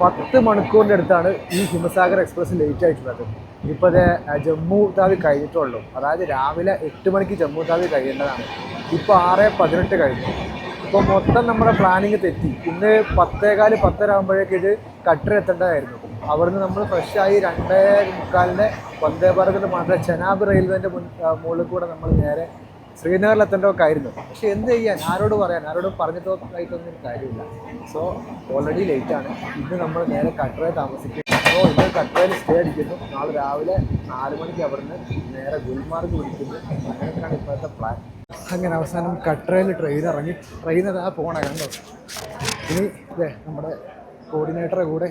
പത്ത് മണിക്കൂറിന്റെ അടുത്താണ് ഈ ഹിമസാഗർ എക്സ്പ്രസ് ലേറ്റ് ആയിട്ടുള്ളത്. ഇപ്പോൾ അത് ജമ്മു താവി കഴിഞ്ഞിട്ടുള്ളൂ. അതായത് രാവിലെ എട്ട് മണിക്ക് ജമ്മു താവി കഴിയേണ്ടതാണ്. ഇപ്പോൾ ആറ് പതിനെട്ട് കഴിഞ്ഞു. ഇപ്പോൾ മൊത്തം നമ്മുടെ പ്ലാനിങ് തെറ്റി. ഇന്ന് പത്തേകാൽ പത്തരാകുമ്പോഴേക്ക് ഇത് കട്ടർ എത്തേണ്ടതായിരുന്നു. അവിടുന്ന് നമ്മൾ ഫ്രഷായി രണ്ടേ മുക്കാലിന്റെ വന്ദേ ഭാരതിന്റെ മാത്രമേ ചെനാബ് റെയിൽവേന്റെ മുൻ മുകളിൽ കൂടെ നമ്മൾ നേരെ ശ്രീനഗറിൽ എത്തേണ്ടതൊക്കെ ആയിരുന്നു പക്ഷെ എന്ത് ചെയ്യാൻ? ആരോട് പറയാൻ? ആരോട് പറഞ്ഞിട്ടോ ആയിട്ടൊന്നും കാര്യമില്ല. സോ ഓൾറെഡി ലേറ്റ് ആണ്. ഇന്ന് നമ്മൾ നേരെ കട്ടറയിൽ താമസിക്കും. സോ ഇന്ന് കട്ടറയിൽ സ്റ്റേ അടിക്കുന്നു. നാളെ രാവിലെ നാല് മണിക്ക് അവിടുന്ന് നേരെ ഗുൽമാർഗ് വിളിക്കുന്നു. അങ്ങനെയൊക്കെയാണ് ഇപ്പോഴത്തെ പ്ലാൻ അങ്ങനെ അവസാനം കട്ടറയിൽ ട്രെയിൻ ഇറങ്ങി. ട്രെയിൻ അതാ പോകണ കണ്ടോ? ഇനി ഇതേ നമ്മുടെ കോർഡിനേറ്ററെ കൂടെ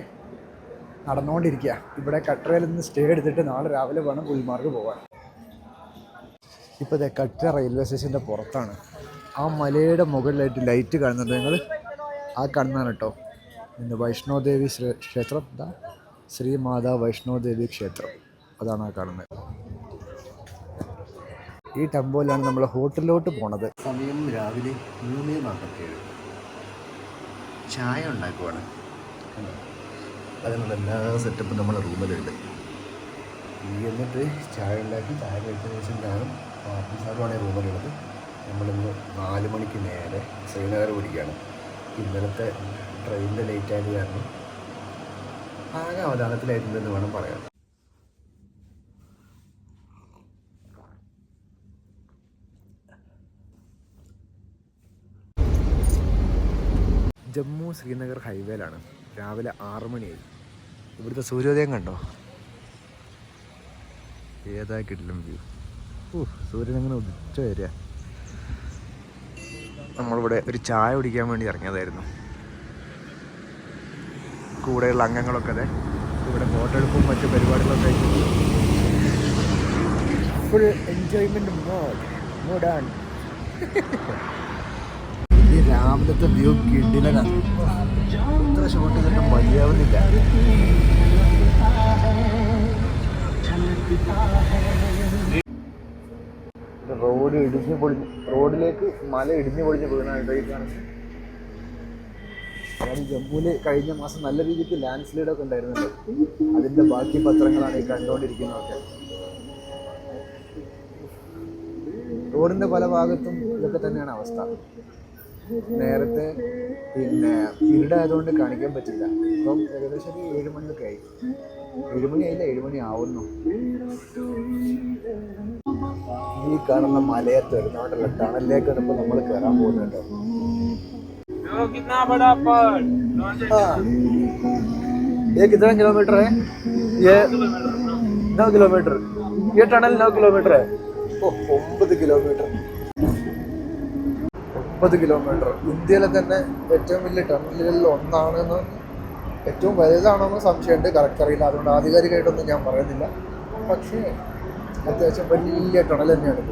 നടന്നുകൊണ്ടിരിക്കുക ഇവിടെ കട്ടറയിൽ നിന്ന് സ്റ്റേ എടുത്തിട്ട് നാളെ രാവിലെ വേണം ഗുൽമാർഗ് പോകാൻ ഇപ്പോൾ ഇതേ കട്ട റെയിൽവേ സ്റ്റേഷന്റെ പുറത്താണ്. ആ മലയുടെ മുകളിലായിട്ട് ലൈറ്റ് കാണുന്നുണ്ട്. നിങ്ങൾ ആ കാണുന്നതാണ് കേട്ടോ. ഇന്ന് വൈഷ്ണോദേവി ക്ഷേത്രം. എന്താ ശ്രീ മാതാ വൈഷ്ണോദേവി ക്ഷേത്രം. അതാണ് ആ കാണുന്നത്. ഈ ടെമ്പോയിലാണ് നമ്മൾ ഹോട്ടലിലോട്ട് പോണത്. സമയം രാവിലെ മൂന്ന് നാൽപ്പത്തേഴ് ചായ ഉണ്ടാക്കുവാണ്? അതിനുള്ള എല്ലാ സെറ്റപ്പും നമ്മുടെ റൂമിലുണ്ട് എന്നിട്ട് ചായ ഉണ്ടാക്കി ചായ കഴിച്ചതിന് ശേഷം ഞാനും പാപ്പിസാറുമാണ് റൂമിലുള്ളത് നമ്മളിന്ന് നാല് മണിക്ക് നേരെ ശ്രീനഗർ പിടിക്കുകയാണ് ഇന്നലത്തെ ട്രെയിനിന്റെ ലേറ്റ് ആയത് കാരണം ആകെ അവധാനത്തിലായിരുന്നെന്ന് വേണം പറയാൻ. ജമ്മു ശ്രീനഗർ ഹൈവേയിലാണ് രാവിലെ ആറ് മണിയായി. ഇവിടുത്തെ സൂര്യോദയം കണ്ടോ? ഏതാ കിട്ടിലും വ്യൂ സൂര്യൻ അങ്ങനെ ഉദിച്ച വരിക. നമ്മളിവിടെ ഒരു ചായ കുടിക്കാൻ വേണ്ടി ഇറങ്ങിയതായിരുന്നു. കൂടെയുള്ള അംഗങ്ങളൊക്കെ അതെ ഇവിടെ ഫോട്ടോ എടുപ്പും മറ്റു പരിപാടികളൊക്കെ ആയിട്ട്. ഫുൾ എൻജോയ്മെന്റ് മോഡ് മോഡാണ് ഈ രാവിലത്തെ വ്യൂ കിടിലനാണ് ഇത്ര ഷോട്ട് ചെയ്തിട്ട് മതിയാവുന്നില്ല റോഡ് ഇടിഞ്ഞു പൊളിഞ്ഞ് റോഡിലേക്ക് മല ഇടിഞ്ഞു പൊളിഞ്ഞ് വീണാണ് ഈ കാണുന്നത് ജമ്മുവിൽ കഴിഞ്ഞ മാസം നല്ല രീതിക്ക് ലാൻഡ് സ്ലൈഡ് ഒക്കെ ഉണ്ടായിരുന്നല്ലോ അതിന്റെ ബാക്കി പത്രങ്ങളാണ് ഈ കണ്ടുകൊണ്ടിരിക്കുന്നതൊക്കെ. റോഡിന്റെ പല ഭാഗത്തും ഇതൊക്കെ തന്നെയാണ് അവസ്ഥ. നേരത്തെ പിന്നെ ഇരുടായതുകൊണ്ട് കാണിക്കാൻ പറ്റില്ല. അപ്പം ഏകദേശം ഒരു ഏഴ് ആയി. ഏഴ് ആയില്ല ഏഴ് മണി ആവുന്നു. ഈ കാണുന്ന മലയത്ത് വരുന്നോണ്ടല്ല ടണലിലേക്കാണ് ഇപ്പൊ നമ്മൾ കയറാൻ പോകുന്നുണ്ട് देखो कितना बड़ा पहाड़ ये कितना किलोमीटर है ये नौ किलोमीटर ये टनल नौ किलोमीटर है ഓ ഒമ്പത് കിലോമീറ്റർ ഒമ്പത് കിലോമീറ്റർ ഇന്ത്യയിലെ തന്നെ ഏറ്റവും വലിയ ടണലുകളിൽ ഒന്നാണെന്ന് ഏറ്റവും വലുതാണെന്ന് സംശയമുണ്ട് കറക്റ്റ് അറിയില്ല അതുകൊണ്ട് ആധികാരികമായിട്ടൊന്നും ഞാൻ പറയുന്നില്ല പക്ഷേ അത്യാവശ്യം വലിയ ടണൽ തന്നെയാണ്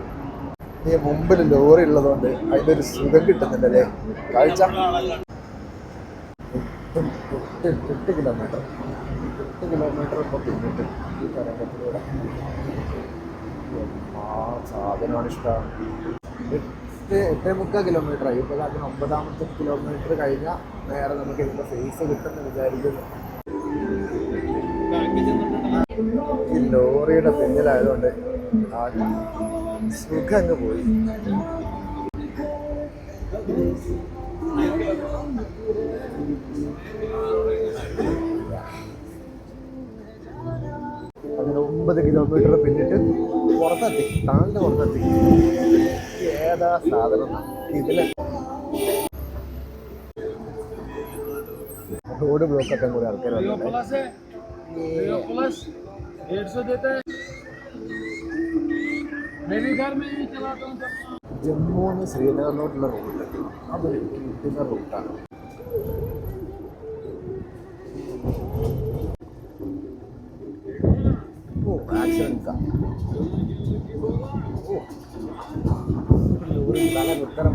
നീ മുമ്പിൽ ലോറി ഉള്ളതുകൊണ്ട് അതിന്റെ ഒരു സുഖം കിട്ടുന്നില്ലല്ലേ? കാഴ്ച. എട്ട് കിലോമീറ്റർ എട്ട് കിലോമീറ്റർ സാധനമാണ് ഇഷ്ടമാണ് എട്ട് എട്ടേ മുക്കാൽ കിലോമീറ്റർ ആയി. ഇപ്പോൾ അതിന് ഒമ്പതാമത്തെ കിലോമീറ്റർ കഴിഞ്ഞാൽ നേരെ നമുക്ക് ഇതിന്റെ ഫേസ് കിട്ടുമെന്ന് വിചാരിക്കുന്നു. ഈ ലോറിയുടെ പിന്നിലായതുകൊണ്ട് ആ സുഖം അങ്ങ് പോയി ഒമ്പത് കിലോമീറ്റർ പിന്നിട്ട് പുറത്തെത്തി താണ്ട് പുറത്തെത്തി. ഏതാ സാധനം ഇതിൽ. റോഡ് ബ്ലോക്ക് ആക്കാൻ കൂടി ആൾക്കാർ डेढ़ सौ देता है। मैं घर में ही चलाता हूँ जम्मू में श्रीनगर रोड हा। बरेचा रोड रोकता उत्तर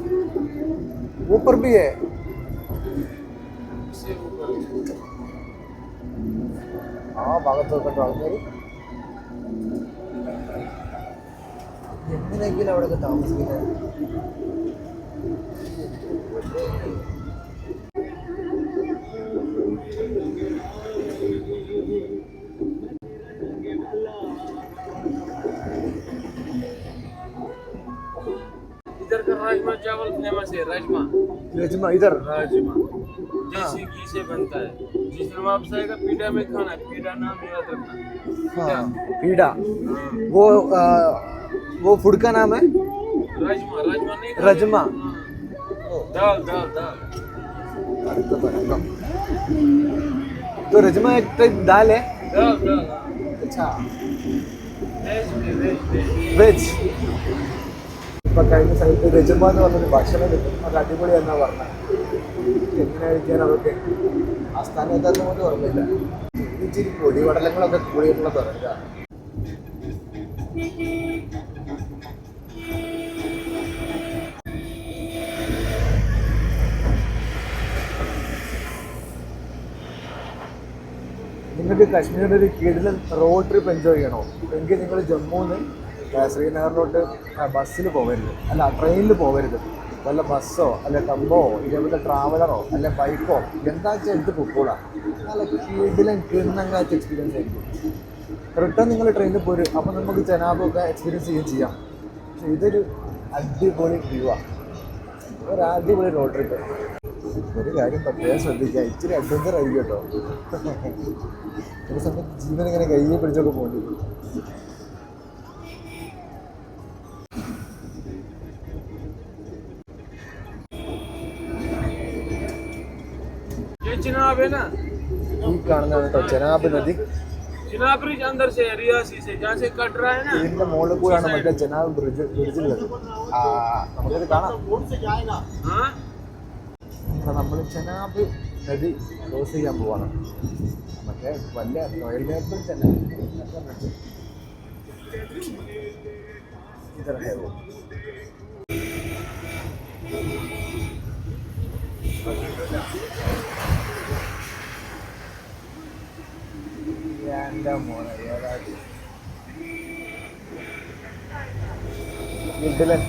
ऊपर भी है इससे ऊपर ആ ഭാഗത്തൊക്കെ ഉണ്ടോ ആൾക്കാർ എങ്ങനെയെങ്കിലും അവിടെയൊക്കെ താമസിക്കുന്നത് चावल फ़ेमस है राजमा। राजमा इधर। राजमा। हाँ। जैसे घी से बनता है। जिस दिन आप आएगा पीड़ा में खाना पीड़ा नाम याद रखना। हाँ पीड़ा। हाँ। वो आ, वो फ़ूड का नाम है? राजमा राजमा नहीं राजमा। हाँ। दाल दाल दाल। तो राजमा एक टाइप दाल है? दाल दाल। अच्छा। वेज वेज ഇപ്പൊ കഴിഞ്ഞ സമയത്ത് രജമ എന്ന് പറഞ്ഞൊരു ഭക്ഷണം കിട്ടും അത് അടിപൊളി എന്നാ പറഞ്ഞത് എങ്ങനെ കഴിക്കാൻ അതൊക്കെ ആ സ്ഥാനം എന്താണെന്ന് പോലും ഓർമ്മയില്ല. ഇച്ചിരി പൊടിപടലങ്ങളൊക്കെ കൂടിയിട്ടുള്ള തുറക്കുക നിങ്ങൾക്ക് കശ്മീരിന്റെ ഒരു കീഴിൽ റോഡ് ട്രിപ്പ് എൻജോയ് ചെയ്യണോ? എങ്കിൽ നിങ്ങൾ ജമ്മുന്ന് ശ്രീനഗറിലോട്ട് ബസ്സിൽ പോകരുത് അല്ല ട്രെയിനിൽ പോകരുത് വല്ല ബസ്സോ അല്ല ടമ്പോ ഇതേപോലെ ട്രാവലറോ അല്ല ബൈക്കോ എന്താ വെച്ചാൽ എടുത്ത് പൊക്കോളാം. നല്ല കിടിലൻ കിണ്ണങ്ങാച്ച എക്സ്പീരിയൻസ് ആയിരിക്കും. റിട്ടേൺ നിങ്ങൾ ട്രെയിനിൽ പോരും അപ്പോൾ നമുക്ക് ജനാബൊക്കെ എക്സ്പീരിയൻസ് ചെയ്യുകയും ചെയ്യാം പക്ഷെ ഇതൊരു അടിപൊളി വ്യൂവാണ് ഒരു അടിപൊളി റോഡ് ട്രിപ്പ് ഒരു കാര്യം പ്രത്യേകം ശ്രദ്ധിക്കുക. ഇച്ചിരി അഡ്വഞ്ചർ ആയിരിക്കും കേട്ടോ. ചില സമയത്ത് ജീവൻ ഇങ്ങനെ കയ്യെ പിടിച്ചൊക്കെ പോകേണ്ടി चिनाब है ना ഈ കാണുന്നതാണ് കേട്ടോ ജനാബ് നദി चिनाब ब्रिज अंदर से है रियासी से जहाँ से कट रहा है ना ഇതിന്റെ മുകളിൽ കൂടാണ് മറ്റേ ജനാബ് ബ്രിഡ്ജ് ബ്രിഡ്ജിലുള്ളത് ആ നമുക്കത് കാണാം हाँ അപ്പൊ നമ്മൾ ജനാബ് നദി ക്രോസ് ചെയ്യാൻ പോവാണ് മറ്റേ വലിയ റോയൽ ബ്രിഡ്ജ് തന്നെ ഇതര है वो എന്റെ മോനെ ഏതാണ്ട് കിടിലൻ